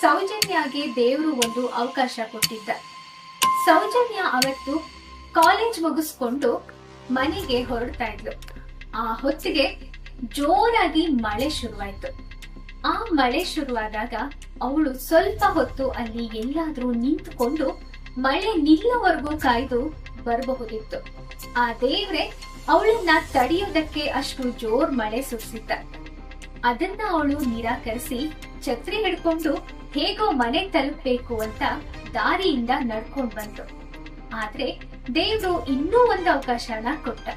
ಸೌಜನ್ಯಗೆ ದೇವರು ಒಂದು ಅವಕಾಶ ಕೊಟ್ಟಿದ್ದ. ಸೌಜನ್ಯ ಅವತ್ತು ಕಾಲೇಜ್ ಮುಗಿಸ್ಕೊಂಡು ಮನೆಗೆ ಹೊರಡ್ತಾ ಇದ್ಲು. ಆ ಹೊತ್ತಿಗೆ ಜೋರಾಗಿ ಮಳೆ ಶುರುವಾಯ್ತು. ಆ ಮಳೆ ಶುರುವಾದಾಗ ಅವಳು ಸ್ವಲ್ಪ ಹೊತ್ತು ಅಲ್ಲಿ ಎಲ್ಲಾದ್ರೂ ನಿಂತುಕೊಂಡು ಮಳೆ ನಿಲ್ಲುವವರೆಗೂ ಕಾಯ್ದು ಬರಬಹುದಿತ್ತು. ಆ ದೇವ್ರೆ ಅವಳನ್ನ ತಡೆಯೋದಕ್ಕೆ ಅಷ್ಟು ಜೋರ್ ಮಳೆ ಸುರಿಸಿದ್ದ. ಅದನ್ನ ಅವಳು ನಿರಾಕರಿಸಿ ಛತ್ರಿ ಹಿಡ್ಕೊಂಡು ಹೇಗೋ ಮನೆ ತಲುಪಬೇಕು ಅಂತ ದಾರಿಯಿಂದ ನಡ್ಕೊಂಡ್ ಬಂದ್ರು. ಆದ್ರೆ ದೇವ್ರು ಇನ್ನೂ ಒಂದು ಅವಕಾಶನ ಕೊಟ್ಟ.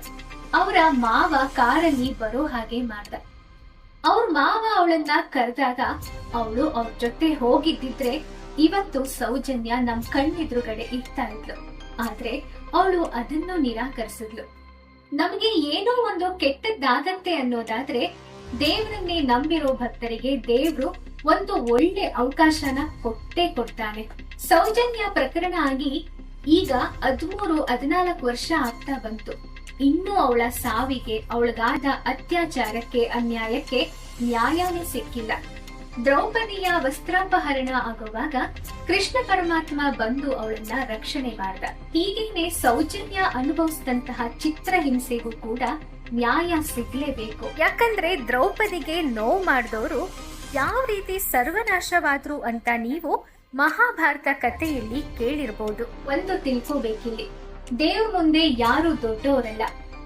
ಅವರ ಮಾವ ಕಾರಲ್ಲಿ ಬರೋ ಹಾಗೆ ಮಾಡ್ದ. ಅವ್ರ ಮಾವ ಅವಳನ್ನ ಕರೆದಾಗ ಅವಳು ಅವ್ರ ಜೊತೆ ಹೋಗಿದ್ದಿದ್ರೆ ಇವತ್ತು ಸೌಜನ್ಯ ನಮ್ ಕಣ್ಣೆದುರುಗಡೆ ಇರ್ತಾ ಇದ್ಲು. ಆದ್ರೆ ಅವಳು ಅದನ್ನು ನಿರಾಕರಿಸಿದ್ಲು. ನಮ್ಗೆ ಏನೋ ಒಂದು ಕೆಟ್ಟದ್ದಾಗತ್ತೆ ಅನ್ನೋದಾದ್ರೆ ದೇವರನ್ನೇ ನಂಬಿರೋ ಭಕ್ತರಿಗೆ ದೇವ್ರು ಒಂದು ಒಳ್ಳೆ ಅವಕಾಶನ ಕೊಟ್ಟೇ ಕೊಡ್ತಾನೆ. ಸೌಜನ್ಯ ಪ್ರಕರಣ ಆಗಿ ಈಗ ಹದಿಮೂರು, ಹದಿನಾಲ್ಕು ವರ್ಷ ಆಗ್ತಾ ಬಂತು. ಇನ್ನು ಅವಳ ಸಾವಿಗೆ ಅವಳಗಾದ ಅತ್ಯಾಚಾರಕ್ಕೆ, ಅನ್ಯಾಯಕ್ಕೆ ನ್ಯಾಯನೇ ಸಿಕ್ಕಿಲ್ಲ. ದ್ರೌಪದಿಯ ವಸ್ತ್ರಾಪಹರಣ ಆಗುವಾಗ ಕೃಷ್ಣ ಪರಮಾತ್ಮ ಬಂದು ಅವಳನ್ನ ರಕ್ಷಣೆ ಮಾಡ್ದ. ಹೀಗೇನೆ ಸೌಜನ್ಯ ಅನುಭವಿಸಿದಂತಹ ಚಿತ್ರಹಿಂಸೆಗೂ ಕೂಡ ನ್ಯಾಯ ಸಿಗ್ಲೇಬೇಕು. ಯಾಕಂದ್ರೆ ದ್ರೌಪದಿಗೆ ನೋವು ಮಾಡಿದವರು ಯಾವ ರೀತಿ ಸರ್ವನಾಶವಾದ್ರು ಅಂತ ನೀವು ಮಹಾಭಾರತ ಕಥೆಯಲ್ಲಿ ಕೇಳಿರ್ಬೋದು. ಒಂದು ತಿಳ್ಕೋಬೇಕಿಲ್ಲಿ ದೇವ್ ಮುಂದೆ ಯಾರು ದೊಡ್ಡವರಲ್ಲ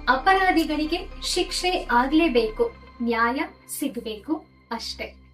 ಅಪರಾಧಿಗಳಿಗೆ ಶಿಕ್ಷೆ ಆಗ್ಲೇಬೇಕು. ನ್ಯಾಯ ಸಿಗಬೇಕು ಅಷ್ಟೇ.